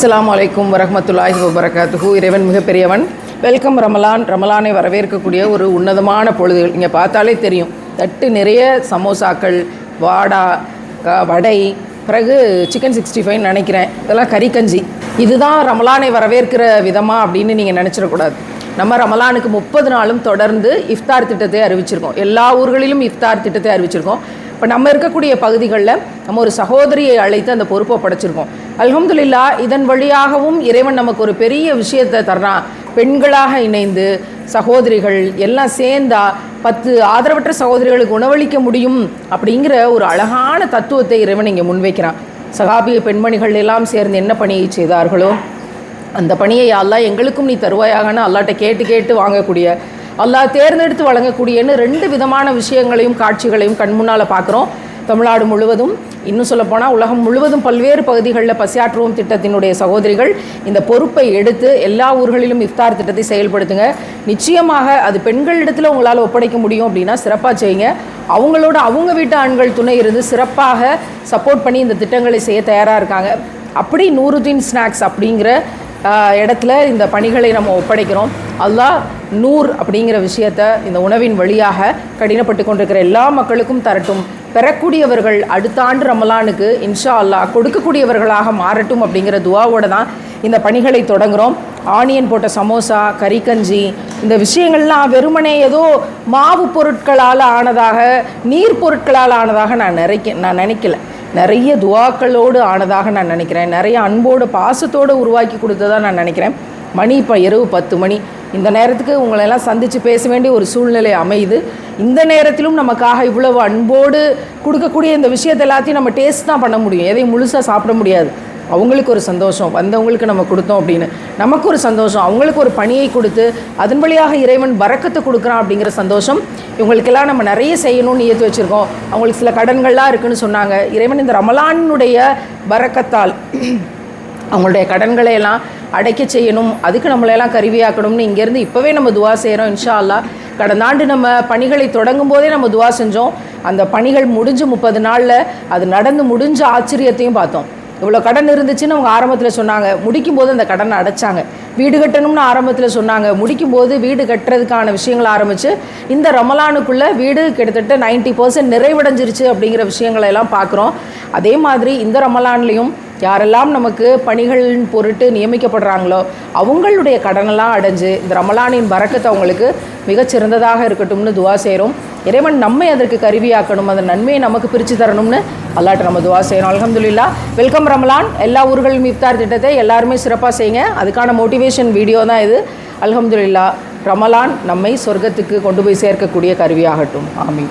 அஸ்லாம் வலைக்கும் வரமத்துல்லாஹி வபரகாத்துஹு. இறைவன் மிகப்பெரியவன். வெல்கம் ரமலான். ரமலானை வரவேற்கக்கூடிய ஒரு உன்னதமான பொழுதுகள். இங்கே பார்த்தாலே தெரியும். தட்டு நிறைய சமோசாக்கள் வாடா க- வடை பிறகு சிக்கன் சிக்ஸ்டி ஃபைவ் நினைக்கிறேன். இதெல்லாம் கறிக்கஞ்சி இதுதான் ரமலானை வரவேற்கிற விதமா அப்படின்னு நீங்கள் நினச்சிடக்கூடாது. நம்ம ரமலானுக்கு முப்பது நாளும் தொடர்ந்து இஃப்தார் திட்டத்தை அறிவிச்சிருக்கோம். எல்லா ஊர்களிலும் இஃப்தார் திட்டத்தை அறிவிச்சிருக்கோம். இப்போ நம்ம இருக்கக்கூடிய பகுதிகளில் நம்ம ஒரு சகோதரியை அழைத்து அந்த பொறுப்பை படைச்சிருக்கோம். அல்ஹம்துல்லா இதன் வழியாகவும் இறைவன் நமக்கு ஒரு பெரிய விஷயத்தை தர்றான். பெண்களாக இணைந்து சகோதரிகள் எல்லாம் சேர்ந்தா பத்து ஆதரவற்ற சகோதரிகளுக்கு உணவளிக்க முடியும் அப்படிங்கிற ஒரு அழகான தத்துவத்தை இறைவன் இங்கே முன்வைக்கிறான். சகாபிய பெண்மணிகள் எல்லாம் சேர்ந்து என்ன பணியை செய்தார்களோ அந்த பணியை அல்லாஹ் எங்களுக்கும் நீ தருவாயாகனு அல்லாட்ட கேட்டு கேட்டு வாங்கக்கூடிய அல்லாஹ் தேர்ந்தெடுத்து வழங்கக்கூடியன்னு ரெண்டு விதமான விஷயங்களையும் காட்சிகளையும் கண் முன்னால் பார்க்குறோம். தமிழ்நாடு முழுவதும் இன்னும் சொல்லப்போனால் உலகம் முழுவதும் பல்வேறு பகுதிகளில் பசியாற்றுவோம் திட்டத்தினுடைய சகோதரிகள். இந்த பொறுப்பை எடுத்து எல்லா ஊர்களிலும் இஃப்தார் திட்டத்தை செயல்படுத்துங்க. நிச்சயமாக அது பெண்களிடத்தில் உங்களால் ஒப்படைக்க முடியும் அப்படின்னா சிறப்பாக செய்யுங்க. அவங்களோட அவங்க வீட்டு ஆண்கள் துணை இருந்து சிறப்பாக சப்போர்ட் பண்ணி இந்த திட்டங்களை செய்ய தயாராக இருக்காங்க. அப்படி நூறுதீன் ஸ்நாக்ஸ் அப்படிங்கிற இடத்துல இந்த பணிகளை நம்ம ஒப்படைக்கிறோம். அல்லாஹ் நூர் அப்படிங்கிற விஷயத்த இந்த உணவின் வழியாக கடினப்பட்டு கொண்டிருக்கிற எல்லா மக்களுக்கும் தரட்டும். பெறக்கூடியவர்கள் அடுத்த ஆண்டு ரமலானுக்கு இன்ஷா அல்லாஹ் கொடுக்கக்கூடியவர்களாக மாறட்டும் அப்படிங்கிற துவாவோட தான் இந்த பணிகளை தொடங்குகிறோம் ஆனியன் போட்ட சமோசா கறிக்கஞ்சி இந்த விஷயங்கள்லாம் வெறுமனே ஏதோ மாவு பொருட்களால் ஆனதாக நீர் பொருட்களால் ஆனதாக நான் நினைக்க நான் நினைக்கல. நிறைய துவாக்களோடு ஆனதாக நான் நினைக்கிறேன். நிறைய அன்போடு பாசத்தோடு உருவாக்கி கொடுத்ததாக நான் நினைக்கிறேன். மணி இப்போ இரவு பத்து மணி. இந்த நேரத்துக்கு உங்களெல்லாம் சந்தித்து பேச வேண்டிய ஒரு சூழ்நிலை அமையுது. இந்த நேரத்திலும் நமக்காக இவ்வளவு அன்போடு கொடுக்கக்கூடிய இந்த விஷயத்தை எல்லாத்தையும் நம்ம டேஸ்ட் தான் பண்ண முடியும். எதையும் முழுசாக சாப்பிட முடியாது. அவங்களுக்கு ஒரு சந்தோஷம். வந்தவங்களுக்கு நம்ம கொடுத்தோம் அப்படின்னு. நமக்கு ஒரு சந்தோஷம். அவங்களுக்கு ஒரு பணியை கொடுத்து அதன் வழியாக இறைவன் வரக்கத்தை கொடுக்குறான் அப்படிங்கிற சந்தோஷம் இவங்களுக்கெல்லாம் நம்ம நிறைய செய்யணும்னு ஏற்று வச்சுருக்கோம். அவங்களுக்கு சில கடன்கள்லாம் இருக்குன்னு சொன்னாங்க. இறைவன் இந்த ரமலானுடைய வரக்கத்தால் அவங்களுடைய கடன்களை எல்லாம் அடைக்க செய்யணும். அதுக்கு நம்மளையெல்லாம் கருவியாக்கணும்னு இங்கேருந்து இப்போவே நம்ம துவா செய்கிறோம் இன்ஷா அல்லாஹ் கடந்த ஆண்டு நம்ம பணிகளை தொடங்கும் போதே நம்ம துவா செஞ்சோம். அந்த பணிகள் முடிஞ்சு முப்பது நாளில் அது நடந்து முடிஞ்ச ஆச்சரியத்தையும் பார்த்தோம். இவ்வளோ கடன் இருந்துச்சுன்னு அவங்க ஆரம்பத்தில் சொன்னாங்க. முடிக்கும் போது அந்த கடனை அடைச்சாங்க. வீடு கட்டணும்னு ஆரம்பத்தில் சொன்னாங்க. முடிக்கும் போது வீடு கட்டுறதுக்கான விஷயங்களை ஆரம்பித்து இந்த ரமலானுக்குள்ளே வீடு கிட்டத்தட்ட 90% பர்சன்ட் நிறைவடைஞ்சிருச்சு அப்படிங்கிற விஷயங்களை எல்லாம் பார்க்குறோம். அதே மாதிரி இந்த ரமலான்லேயும் யாரெல்லாம் நமக்கு பணிகளின் பொருட்டு நியமிக்கப்படுறாங்களோ அவங்களுடைய கடனெல்லாம் அடைஞ்சு இந்த ரமலானின் வரக்கத்தை அவங்களுக்கு மிகச்சிறந்ததாக இருக்கட்டும்னு துவா செய்கிறோம் இறைவன் நம்மை அதற்கு கருவியாக்கணும் அந்த நன்மையை நமக்கு பிரித்து தரணும்னு அல்லாட்ட நம்ம துவா செய்யணும் அலகம்துல்லா வெல்கம் ரமலான். எல்லா ஊர்களும் இஃப்தார் திட்டத்தை எல்லாருமே சிறப்பாக செய்யுங்க. அதுக்கான மோட்டிவேஷன் வீடியோ தான் இது. அலகம்துல்லா ரமலான் நம்மை சொர்க்கத்துக்கு கொண்டு போய் சேர்க்கக்கூடிய கருவியாகட்டும். ஆமீன்.